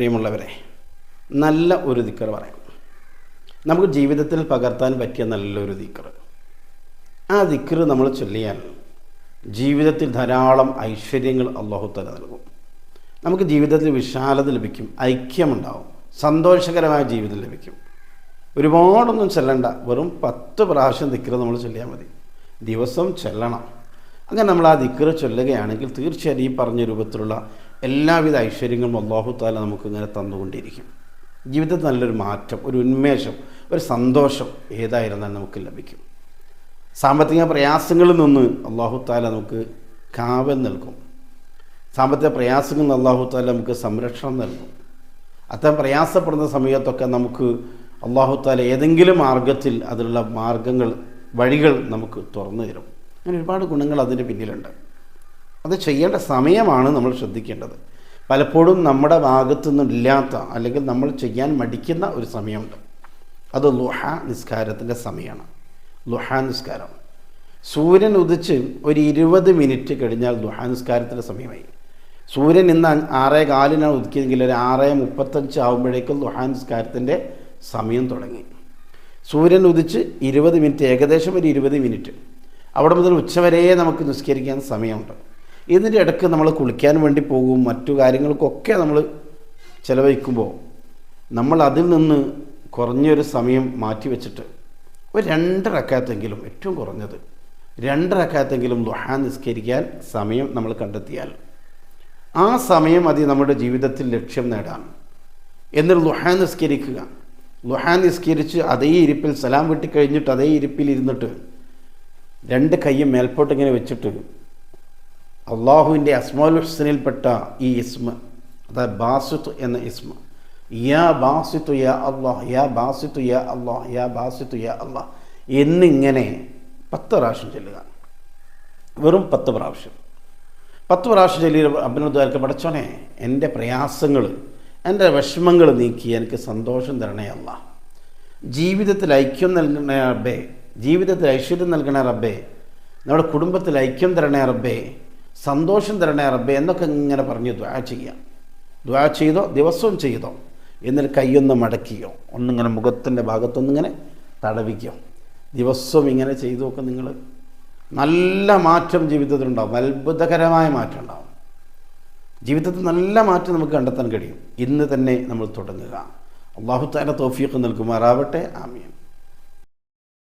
പ്രിയമുള്ളവരെ നല്ല ഒരു ദിക്കർ പറയാം. നമുക്ക് ജീവിതത്തിൽ പകർത്താൻ പറ്റിയ നല്ലൊരു ദിക്കർ ആ ദിക്കർ നമ്മൾ ചൊല്ലിയാൽ ജീവിതത്തിൽ ധാരാളം ഐശ്വര്യങ്ങൾ അള്ളാഹുത്തല നൽകും. നമുക്ക് ജീവിതത്തിൽ വിശാലത ലഭിക്കും ഐക്യമുണ്ടാവും സന്തോഷകരമായ ജീവിതം ലഭിക്കും. ഒരുപാടൊന്നും ചെല്ലണ്ട വെറും പത്ത് പ്രാവശ്യം ദിക്കർ നമ്മൾ ചൊല്ലിയാൽ മതി. ദിവസം ചെല്ലണം. അങ്ങനെ നമ്മൾ ആ ദിക്കർ ചൊല്ലുകയാണെങ്കിൽ തീർച്ചയായും ഈ പറഞ്ഞ രൂപത്തിലുള്ള എല്ലാവിധ ഐശ്വര്യങ്ങളും അള്ളാഹു താല നമുക്ക് ഇങ്ങനെ തന്നുകൊണ്ടിരിക്കും. ജീവിതത്തിൽ നല്ലൊരു മാറ്റം ഒരു ഉന്മേഷം ഒരു സന്തോഷം ഏതായിരുന്നാലും നമുക്ക് ലഭിക്കും. സാമ്പത്തിക പ്രയാസങ്ങളിൽ നിന്ന് അള്ളാഹു താല നമുക്ക് കാവൽ നൽകും. സാമ്പത്തിക പ്രയാസങ്ങളിൽ നിന്ന് അള്ളാഹു താല നമുക്ക് സംരക്ഷണം നൽകും. അത്തരം പ്രയാസപ്പെടുന്ന സമയത്തൊക്കെ നമുക്ക് അള്ളാഹു താല ഏതെങ്കിലും മാർഗത്തിൽ അതിലുള്ള മാർഗങ്ങൾ വഴികൾ നമുക്ക് തുറന്നു തരും. അങ്ങനെ ഒരുപാട് ഗുണങ്ങൾ അതിന്റെ പിന്നിലുണ്ട്. അത് ചെയ്യേണ്ട സമയമാണ് നമ്മൾ ശ്രദ്ധിക്കേണ്ടത്. പലപ്പോഴും നമ്മുടെ ഭാഗത്തുനിന്നില്ലാത്ത അല്ലെങ്കിൽ നമ്മൾ ചെയ്യാൻ മടിക്കുന്ന ഒരു സമയമുണ്ട്. അത് ലുഹ നിസ്കാരത്തിന്റെ സമയമാണ്. ലുഹ നിസ്കാരം. സൂര്യൻ ഉദിച്ച് ഒരു ഇരുപത് മിനിറ്റ് കഴിഞ്ഞാൽ ലുഹ നിസ്കാരത്തിന്റെ സമയമായി. സൂര്യൻ ഇന്ന് ആറേ കാലിനാണ് ഉദിക്കുന്നതെങ്കിൽ ഒരു ആറ് മുപ്പത്തഞ്ച് ആകുമ്പോഴേക്കും ലുഹ നിസ്കാരത്തിന്റെ സമയം തുടങ്ങി. സൂര്യൻ ഉദിച്ച് ഇരുപത് മിനിറ്റ് ഏകദേശം ഒരു ഇരുപത് മിനിറ്റ്. അവിടെ മുതൽ ഉച്ചവരെ നമുക്ക് നിസ്കരിക്കാൻ സമയമുണ്ട്. ഇതിന്റെ ഇടയ്ക്ക് നമ്മൾ കുളിക്കാൻ വേണ്ടി പോകും മറ്റു കാര്യങ്ങൾക്കൊക്കെ നമ്മൾ ചിലവഴിക്കുമ്പോൾ നമ്മൾ അതിൽ നിന്ന് കുറഞ്ഞൊരു സമയം മാറ്റി വെച്ചിട്ട് ഒരു രണ്ടരക്കാത്തെങ്കിലും ഏറ്റവും കുറഞ്ഞത് രണ്ടരക്കാത്തെങ്കിലും ലുഹാ നിസ്കരിക്കാൻ സമയം നമ്മൾ കണ്ടെത്തിയാൽ ആ സമയം അത് നമ്മുടെ ജീവിതത്തിൽ ലക്ഷ്യം നേടാം. എന്നിട്ട് ലുഹാ നിസ്കരിക്കുക. ലുഹാ നിസ്കരിച്ച് അതേ ഇരിപ്പിൽ സലാം വിട്ടി കഴിഞ്ഞിട്ട് അതേ ഇരിപ്പിൽ ഇരുന്നിട്ട് രണ്ട് കൈയും മേൽപോട്ട് ഇങ്ങനെ വെച്ചിട്ട് അള്ളാഹുവിന്റെ അസ്മാൽ ഹുസ്സനിൽപ്പെട്ട ഈ ഇസ്മ അതായത് ബാസിത്ത് എന്ന ഇസ്മ. യാ ബാസിത്തു യാ അള്ളാഹ് യാ ബാസിത്തു യാ അള്ളാഹ് യാ ബാസിത്തു യാ അള്ളാഹ് എന്നിങ്ങനെ പത്ത് പ്രാവശ്യം ചെല്ലുക. വെറും പത്ത് പ്രാവശ്യം. പത്ത് പ്രാവശ്യം ചൊല്ലി അഭിനന്ദർക്ക് പടച്ചോനെ എന്റെ പ്രയാസങ്ങൾ എന്റെ വിഷമങ്ങൾ നീക്കി എനിക്ക് സന്തോഷം തരണേ അല്ല ജീവിതത്തിൽ ഐക്യം നൽകണേ റബ്ബേ ജീവിതത്തിൽ ഐശ്വര്യം നൽകണേ റബ്ബേ നമ്മുടെ കുടുംബത്തിൽ ഐക്യം തരണേ റബ്ബേ സന്തോഷം തരണേ റബ്ബെ എന്നൊക്കെ ഇങ്ങനെ പറഞ്ഞ് ദ്വാ ചെയ്യാം. ദ്വാ ചെയ്തോ ദിവസവും ചെയ്തോ എന്നിട്ട് കൈയൊന്ന് മടക്കിയോ ഒന്നിങ്ങനെ മുഖത്തിന്റെ ഭാഗത്തൊന്നിങ്ങനെ തടവിക്കോ. ദിവസവും ഇങ്ങനെ ചെയ്തു നോക്കുക നിങ്ങൾ നല്ല മാറ്റം ജീവിതത്തിലുണ്ടാവും അത്ഭുതകരമായ മാറ്റം ഉണ്ടാവും. ജീവിതത്തിൽ നല്ല മാറ്റം നമുക്ക് കണ്ടെത്താൻ കഴിയും. ഇന്ന് തന്നെ നമ്മൾ തുടങ്ങുക. അള്ളാഹു താല തോഫിയൊക്കെ നൽകുമാറാവട്ടെ. ആമീൻ.